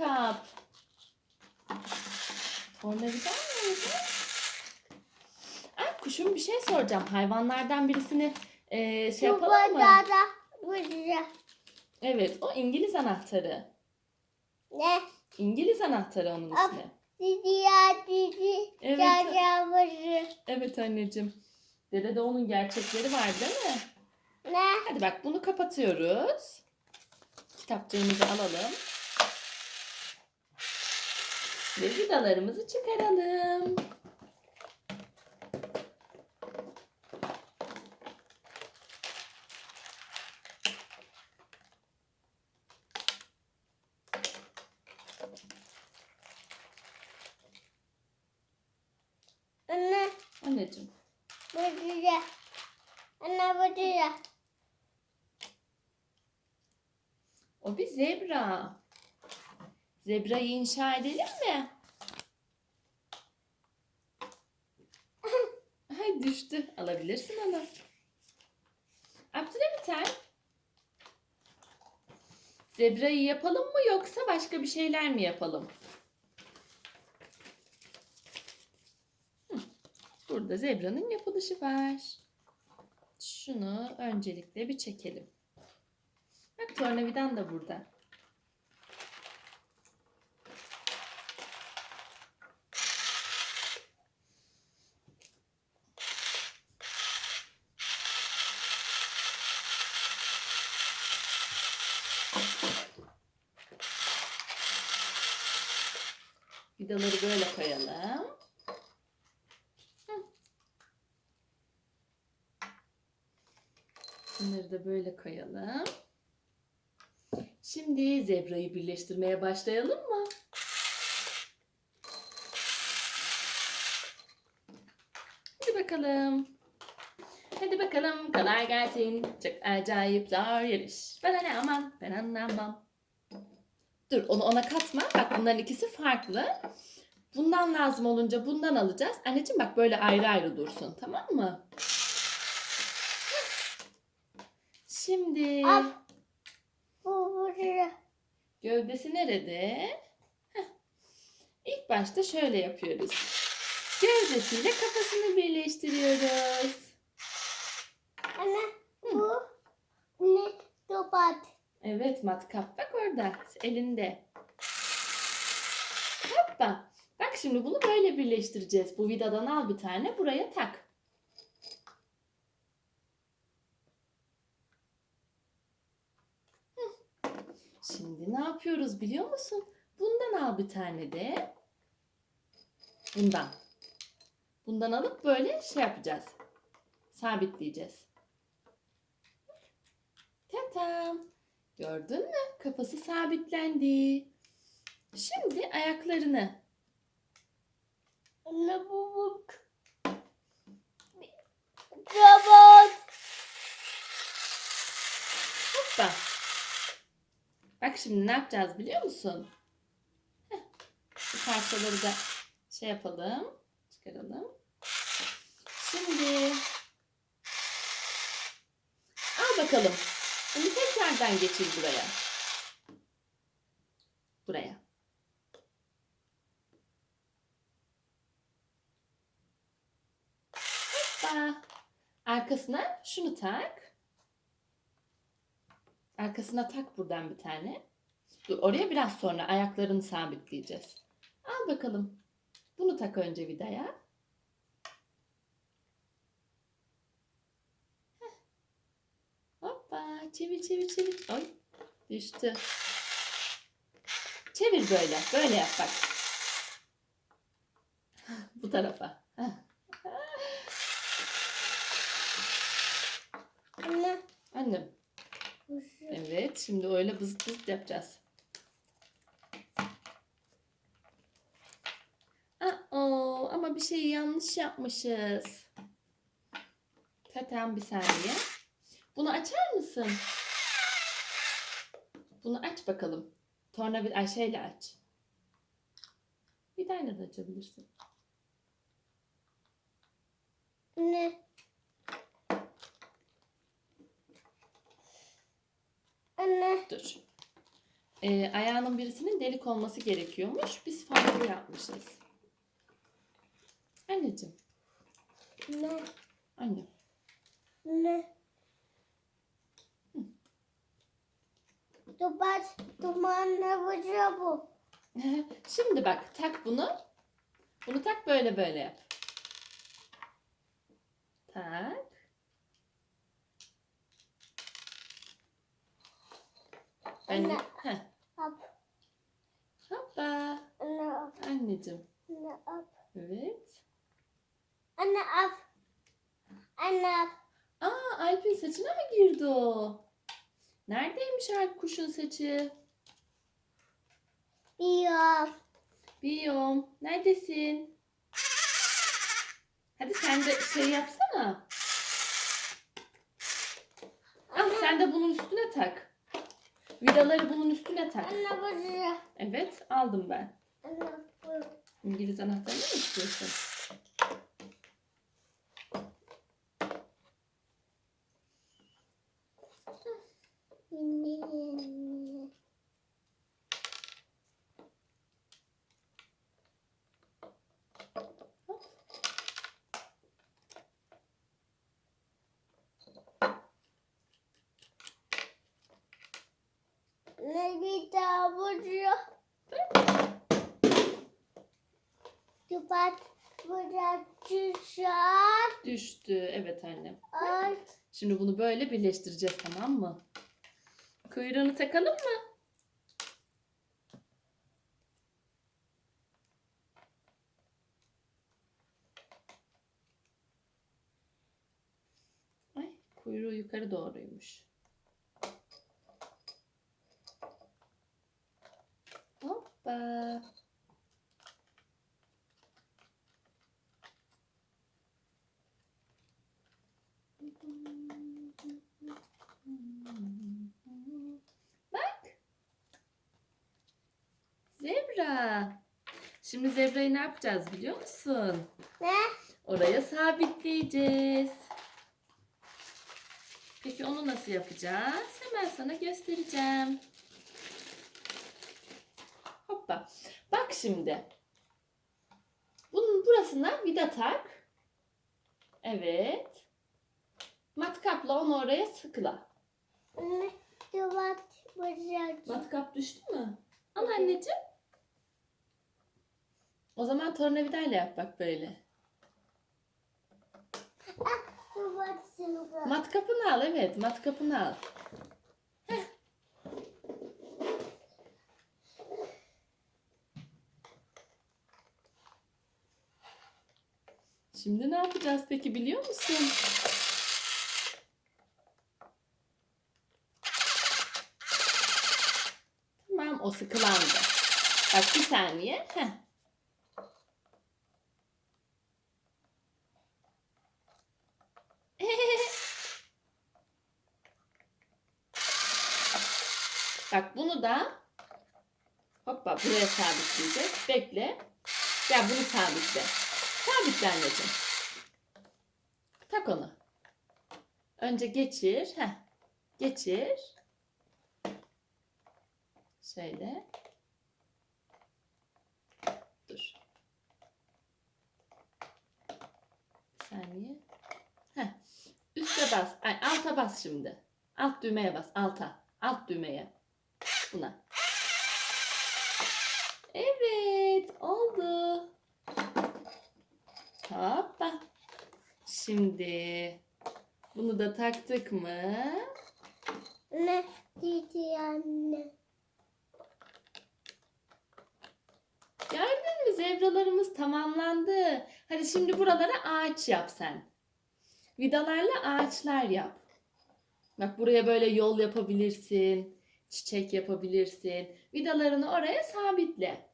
matkap. Tornavida nerede? Ay kuşum bir şey soracağım. Hayvanlardan birisini e, şey yapalım mı? Burada da burada. Evet o İngiliz anahtarı. Ne? İngiliz anahtarı onun ismi. Dizi ya dizi. Evet. Evet anneciğim. Dede de onun gerçekleri var değil mi? Ne? Hadi bak bunu kapatıyoruz. Kitapçığımızı alalım. Ve vidalarımızı çıkaralım. Anne. Anneciğim. Burada. Anne burada. O bir zebra. Zebrayı inşa edelim mi? Ay düştü. Alabilirsin onu. Abdülhamiten. Zebrayı yapalım mı yoksa başka bir şeyler mi yapalım? Burada zebranın yapılışı var. Şunu öncelikle bir çekelim. Bak tornavidan da burada. Vidaları böyle koyalım. Bunları da böyle koyalım. Şimdi zebrayı birleştirmeye başlayalım mı? Hadi bakalım. Hadi bakalım kolay gelsin. Çok acayip zor yarış. Bana ne aman ben anlamam. Dur onu ona katma. Bak bunların ikisi farklı. Bundan lazım olunca bundan alacağız. Anneciğim bak böyle ayrı ayrı dursun tamam mı? Şimdi. Bu gövdesi nerede? Heh. İlk başta şöyle yapıyoruz. Gövdesiyle kafasını birleştiriyoruz. Anne. Bu. Ne? Topat. Evet matkap bak orada elinde. Hoppa. Bak şimdi bunu böyle birleştireceğiz. Bu vidadan al bir tane buraya tak. Şimdi ne yapıyoruz biliyor musun? Bundan al bir tane de. Bundan. Bundan alıp böyle şey yapacağız. Sabitleyeceğiz. Tatam. Gördün mü? Kafası sabitlendi. Şimdi ayaklarını Anne bu bu. Topat. hoppa. Bak şimdi ne yapacağız biliyor musun? Heh. Bu parçaları da şey yapalım. Çıkaralım. Şimdi al bakalım. Bunu tekrardan geçir buraya. Buraya. Hoppa. Arkasına şunu tak. Arkasına tak buradan bir tane. Dur oraya biraz sonra ayaklarını sabitleyeceğiz. Al bakalım. Bunu tak önce vidaya. Heh. Çevir çevir çevir. Ay düştü. Çevir böyle. Böyle yap bak. Bu tarafa. Anne. Annem. Evet, şimdi öyle bızıt bızıt yapacağız. Aa, ama bir şeyi yanlış yapmışız. Tatem bir saniye. Bunu açar mısın? Bunu aç bakalım. Tornavida ay şeyle aç. Vidayla da açabilirsin. Anne. Anne. Dur. e, ayağının birisinin delik olması gerekiyormuş. Biz farklı yapmışız. Anneciğim, Ne? annem. Ne? Duman, duman ne yapacak bu? Şimdi bak tak bunu. Bunu tak böyle böyle yap. Tak. Ben Anne. Heh, Hop, hoppa. anne hop, Anneciğim. anne hop. Evet. Anne hop. Anne hop. Aa Alp'in saçına mı girdi o? Neredeymiş kuşun saçı? Yok. Biyom. Neredesin? Hadi sen de şey yapsana. Al sen de bunun üstüne tak. Vidaları bunun üstüne tak. Anne yapacak. Evet aldım ben. Anne bu. İngiliz anahtarını mı istiyorsun? Bir daha yapacak? Dubat burada düşer. Düştü. Evet annem. Ay. Şimdi bunu böyle birleştireceğiz tamam mı? Kuyruğunu takalım mı? Ay, kuyruğu yukarı doğruymuş. Hoppa. Bak. Zebra. Şimdi zebrayı ne yapacağız biliyor musun? Ne? Oraya sabitleyeceğiz. Peki onu nasıl yapacağız? Hemen sana göstereceğim. Hoppa. Bak şimdi. Bunun burasına vida tak. Evet. Matkapla onu oraya sıkla. Ne? Dubat burada. Matkap düştü mü? Al anneciğim. O zaman tornavidayla yap bak böyle. Matkapını al evet matkapını al. Şimdi ne yapacağız peki biliyor musun? Tamam o sıkılandı. Bak bir saniye. Heh. Bak bunu da hoppa buraya sabitleyeceğiz. Bekle. Ya bunu sabitle. Sabitle anneciğim. Tak onu. Önce geçir. Heh. Geçir. Şöyle. Dur. Bir saniye. Heh. Üste bas. Ay, alta bas şimdi. Alt düğmeye bas. Alta. Alt düğmeye. Buna. Evet. Oldu. Hoppa. Şimdi bunu da taktık mı? Ne? Dedi anne. Gördün mü zebralarımız tamamlandı. Hadi şimdi buralara ağaç yap sen. Vidalarla ağaçlar yap. Bak buraya böyle yol yapabilirsin. Çiçek yapabilirsin. Vidalarını oraya sabitle.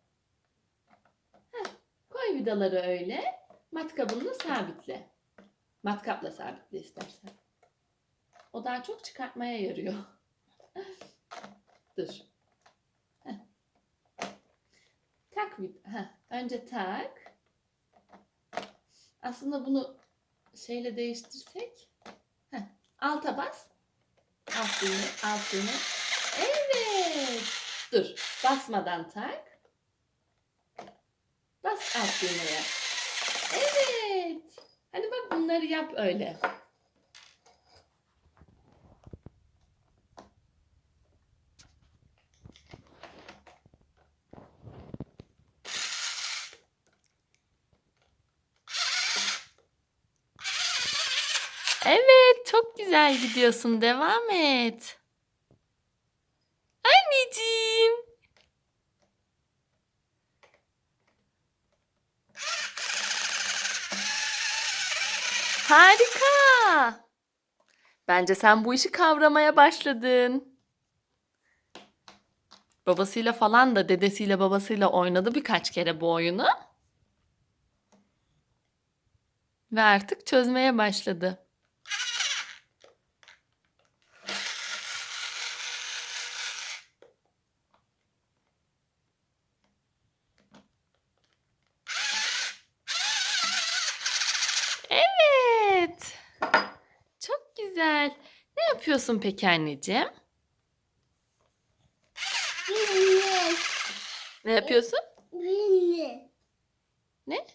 Heh, koy vidaları öyle. Matkabını sabitle. Matkapla sabitle istersen. O daha çok çıkartmaya yarıyor. Dur. Heh. Tak Heh, önce tak. Aslında bunu şeyle değiştirsek. Heh, alta bas. Alt düğme, alt düğme. Evet. Dur. Basmadan tak. Bas alt düğmeye. Evet. Hadi bak bunları yap öyle. Evet, çok güzel gidiyorsun. Devam et. Anneciğim. Harika. Bence sen bu işi kavramaya başladın. Babasıyla falan da dedesiyle babasıyla oynadı birkaç kere bu oyunu. Ve artık çözmeye başladı. Evet. Çok güzel. Ne yapıyorsun peki anneciğim? Binne. Ne yapıyorsun? Binne. Ne?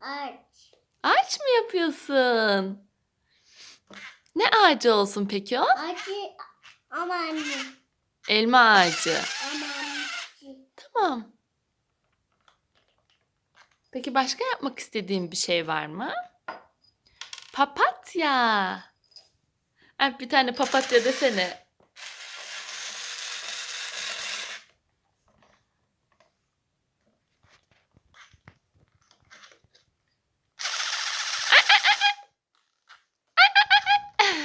Aç. Ağaç mı yapıyorsun? Ne ağacı olsun peki o? Acı aman. Elma ağacı. Aman. Tamam. Peki başka yapmak istediğin bir şey var mı? Papatya. Alp bir tane papatya desene.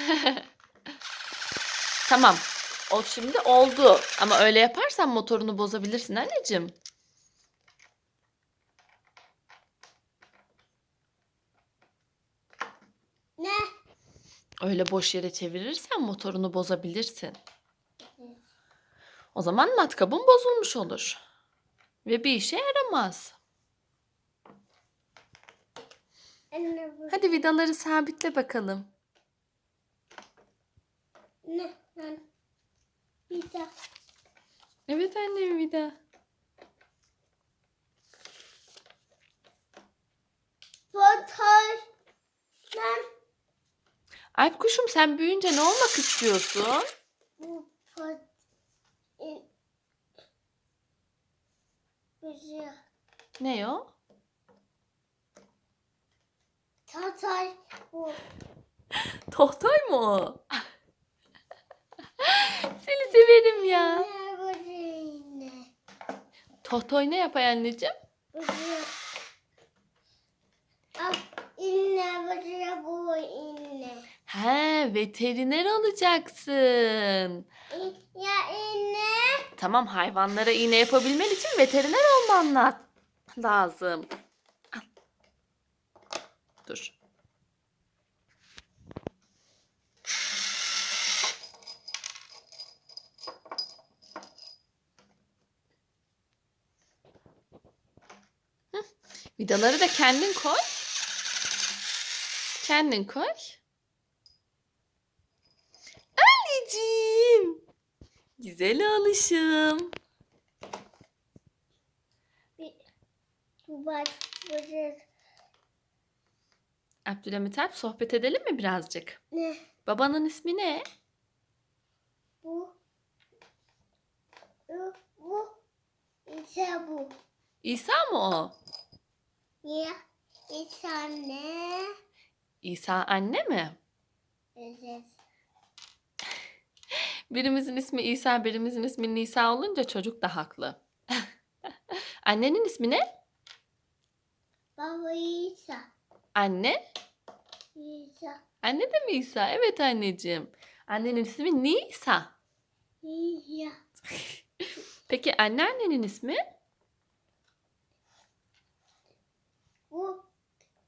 Tamam. O şimdi oldu. Ama öyle yaparsan motorunu bozabilirsin anneciğim. Ne? Öyle boş yere çevirirsen motorunu bozabilirsin. O zaman matkabın bozulmuş olur. Ve bir işe yaramaz. Hadi vidaları sabitle bakalım. Ne? Evet annem vida. Fotoğraf. Alp kuşum sen büyüyünce ne olmak istiyorsun? şey. Ne o? Tatay bu. Tohtoy mu o? Seni severim ya. Tohtoy ne yapay anneciğim? Al inne bu inne. He veteriner olacaksın. Ya inne. Tamam hayvanlara iğne yapabilmen için veteriner olman la- lazım. Al. Dur. Vidaları da kendin koy. Kendin koy. Anneciğim. Güzel alışım. Abdülhamit Alp sohbet edelim mi birazcık? ne? Babanın ismi ne? Bu bu bu işte bu. İsa mı o? Ya işte ne? İsa anne mi? Evet. Birimizin ismi İsa, birimizin ismi Nisa olunca çocuk da haklı. Annenin ismi ne? Baba İsa. Anne? İsa. Anne de mi İsa? Evet anneciğim. Annenin ismi Nisa. İsa. Peki anneannenin ismi? Bu.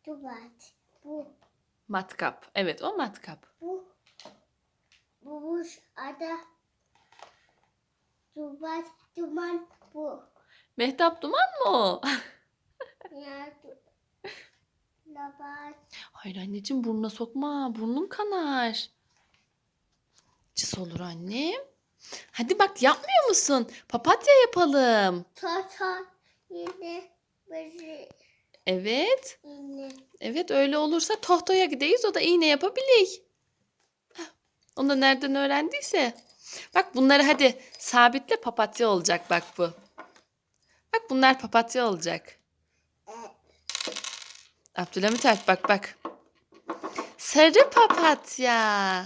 Bu Matkap. Evet o matkap. bu bu bu ada dubat duman bu. Mehtap Duman mı o? Ya Hayır anneciğim burnuna sokma. Burnun kanar. Cis olur annem. Hadi bak yapmıyor musun? Papatya yapalım. Tata yine bizi Evet. yine. Evet öyle olursa Tohto'ya gideyiz. O da iğne yapabilir. Onu da nereden öğrendiyse. Bak bunları hadi sabitle papatya olacak bak bu. Bak bunlar papatya olacak. Abdülhamit Alp bak bak. Sarı papatya.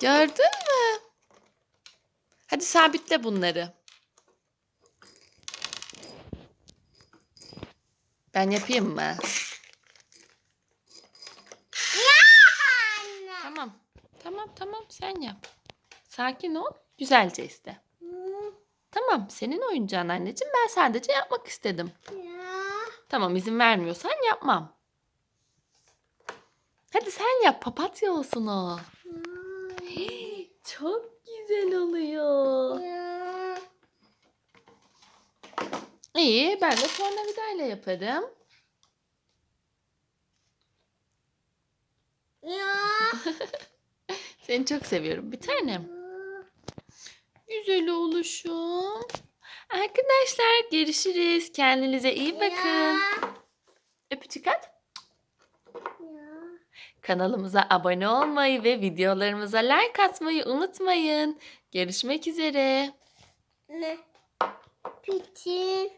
Gördün mü? Hadi sabitle bunları. Ben yapayım mı? Anne. Tamam. Tamam tamam sen yap. Sakin ol. Güzelce iste. Hmm, Tamam senin oyuncağın anneciğim. Ben sadece yapmak istedim. Ya. Tamam izin vermiyorsan yapmam. Hadi sen yap papatya olsun o. Hmm, Çok güzel oluyor. Ya. İyi ben de tornavidayla yaparım. Ya. Seni çok seviyorum bir tanem. Güzel oluşum. Arkadaşlar görüşürüz. Kendinize iyi bakın. Ya. Öpücük at. Ya. Kanalımıza abone olmayı ve videolarımıza like atmayı unutmayın. Görüşmek üzere. Ne? Bitti.